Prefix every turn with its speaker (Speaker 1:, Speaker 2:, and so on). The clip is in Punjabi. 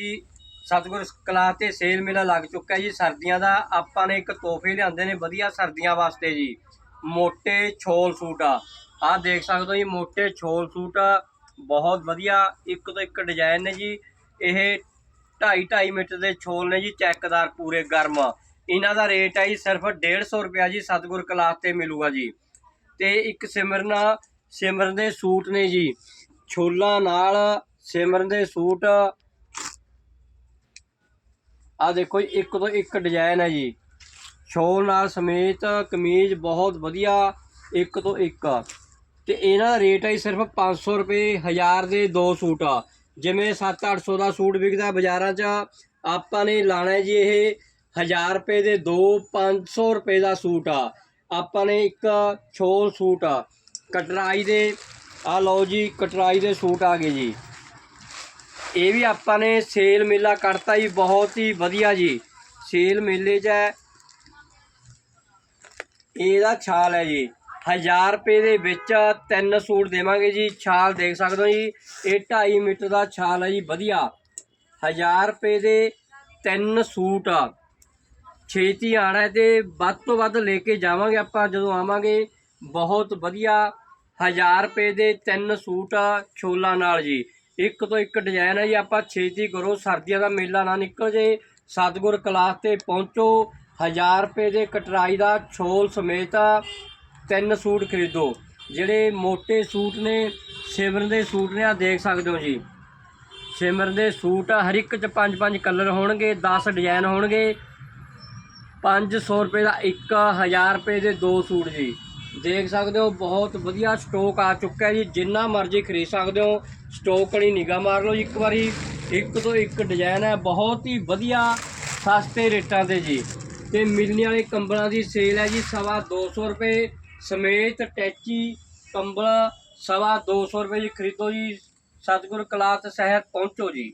Speaker 1: ਜੀ, ਸਤਗੁਰ ਕਲਾ ਤੇ ਸੇਲ ਮੇਲਾ ਲੱਗ ਚੁੱਕਾ ਜੀ। ਸਰਦੀਆਂ ਦਾ ਆਪਾਂ ਨੇ ਇੱਕ ਤੋਹਫੇ ਲਿਆਂਦੇ ਨੇ ਵਧੀਆ ਸਰਦੀਆਂ ਵਾਸਤੇ ਜੀ। ਮੋਟੇ ਛੋਲ ਸੂਟ ਆ। ਆਹ ਦੇਖ ਸਕਦੇ ਹੋ ਜੀ, ਮੋਟੇ ਛੋਲ ਸੂਟ ਬਹੁਤ ਵਧੀਆ ਇੱਕ ਤੋਂ ਇੱਕ ਡਿਜ਼ਾਈਨ ਨੇ ਜੀ। ਇਹ 2.5 2.5 ਮੀਟਰ ਦੇ ਛੋਲ ਨੇ ਜੀ, ਚੈੱਕਦਾਰ ਪੂਰੇ ਗਰਮ। ਇਹਨਾਂ ਦਾ ਰੇਟ ਆ ਜੀ ਸਿਰਫ 150 ਰੁਪਿਆ ਜੀ ਸਤਗੁਰ ਕਲਾਸ ਤੇ ਮਿਲੂਗਾ ਜੀ। ਤੇ ਇੱਕ ਸਿਮਰਨ ਸਿਮਰਨ ਦੇ ਸੂਟ ਨੇ ਜੀ। ਛੋਲਾਂ ਨਾਲ ਸਿਮਰਨ ਦੇ ਸੂਟ ਆ ਦੇਖੋ ਜੀ, ਇੱਕ ਤੋਂ ਇੱਕ ਡਿਜ਼ਾਈਨ ਹੈ ਜੀ। ਛੋਲ ਨਾਲ ਸਮੇਤ ਕਮੀਜ਼ ਬਹੁਤ ਵਧੀਆ, ਇੱਕ ਤੋਂ ਇੱਕ। ਤੇ ਇਹਨਾਂ ਦਾ ਰੇਟ ਹੈ ਜੀ ਸਿਰਫ 500 ਰੁਪਏ 1000 ਦੇ ਦੋ ਸੂਟ ਆ। ਜਿਵੇਂ 7-800 ਦਾ ਸੂਟ ਵਿਕਦਾ ਬਾਜ਼ਾਰਾਂ 'ਚ, ਆਪਾਂ ਨੇ ਲਾਣਾ ਜੀ ਇਹ 1000 ਰੁਪਏ ਦੇ ਦੋ 500 ਰੁਪਏ ਦਾ ਸੂਟ ਆ। ਆਪਾਂ ਨੇ ਇੱਕ ਛੋਲ ਸੂਟ ਆ, ਕਟਰਾਈ ਦੇ ਆ ਲਓ ਜੀ, ਕਟਰਾਈ ਦੇ ਸੂਟ ਆ ਗਏ ਜੀ। ਇਹ ਵੀ ਆਪਾਂ ਨੇ ਸੇਲ ਮੇਲਾ ਕਰਤਾ ਜੀ, ਬਹੁਤ ਹੀ ਵਧੀਆ ਜੀ। ਸੇਲ ਮੇਲੇ 'ਚ ਹੈ। ਇਹਦਾ ਛਾਲ ਹੈ ਜੀ। 1000 ਰੁਪਏ ਦੇ ਵਿੱਚ ਤਿੰਨ ਸੂਟ ਦੇਵਾਂਗੇ ਜੀ। ਛਾਲ ਦੇਖ ਸਕਦੇ ਹੋ ਜੀ। ਇਹ 2.5 ਮੀਟਰ ਦਾ ਛਾਲ ਹੈ ਜੀ, ਵਧੀਆ। 1000 ਰੁਪਏ ਦੇ ਤਿੰਨ ਸੂਟ। ਛੇਤੀ ਆਣਾ ਹੈ ਤੇ ਵੱਧ ਤੋਂ ਵੱਧ ਲੈ ਕੇ ਜਾਵਾਂਗੇ ਆਪਾਂ, ਜਦੋਂ ਆਵਾਂਗੇ। ਬਹੁਤ ਵਧੀਆ। 1000 ਰੁਪਏ ਦੇ ਤਿੰਨ ਸੂਟ ਆ, ਛੋਲਾਂ ਨਾਲ ਜੀ। ਇੱਕ ਤੋਂ ਇੱਕ ਡਿਜ਼ਾਈਨ ਹੈ ਜੀ, ਆਪਾਂ ਛੇਤੀ ਕਰੋ, ਸਰਦੀਆਂ ਦਾ ਮੇਲਾ ਨਾ ਨਿਕਲ ਜੇ ਸਤਿਗੁਰ ਕਲਾਸ ਤੇ ਪਹੁੰਚੋ 1000 ਰੁਪਏ ਦੇ ਕਟਰਾਈ ਦਾ ਛੋਲ ਸਮੇਤ ਤਿੰਨ ਸੂਟ ਖਰੀਦੋ। ਜਿਹੜੇ ਮੋٹے ਸੂਟ ਨੇ, ਸਿਮਰਨ ਦੇ ਸੂਟ ਨੇ ਆ ਦੇਖ ਸਕਦੇ ਹੋ ਜੀ। ਸਿਮਰਨ ਦੇ ਸੂਟ ਹਰ ਇੱਕ ਚ ਪੰਜ ਪੰਜ ਕਲਰ ਹੋਣਗੇ 10 ਡਿਜ਼ਾਈਨ ਹੋਣਗੇ। 500 ਰੁਪਏ ਦਾ ਇੱਕ 1000 ਰੁਪਏ ਦੇ ਦੋ ਸੂਟ ਜੀ। ਦੇਖ ਸਕਦੇ ਹੋ, ਬਹੁਤ ਵਧੀਆ ਸਟਾਕ ਆ ਚੁੱਕਾ ਜੀ। ਜਿੰਨਾ ਮਰਜ਼ੀ ਖਰੀਦ ਸਕਦੇ ਹੋ ਸਟਾਕ ਵਾਲੀ ਨਿਗਾਹ ਮਾਰ ਲਓ। ਜੀ ਇੱਕ ਵਾਰੀ ਇੱਕ ਤੋਂ ਇੱਕ ਡਿਜ਼ਾਈਨ ਹੈ, ਬਹੁਤ ਹੀ ਵਧੀਆ ਸਸਤੇ ਰੇਟਾਂ ਤੇ ਜੀ। ਤੇ ਮਿਲਣੀ ਵਾਲੇ ਕੰਬਲਾਂ ਦੀ ਸੇਲ ਹੈ ਜੀ, ਸਵਾ 200 ਰੁਪਏ। ਸਮੇਤ ਟੈਚੀ ਕੰਬਲ, ਸਵਾ 200 ਰੁਪਏ ਜੀ ਖਰੀਦੋ ਜੀ। ਸਤਿਗੁਰ ਕਲਾਸ ਸ਼ਹਿਰ ਪਹੁੰਚੋ ਜੀ।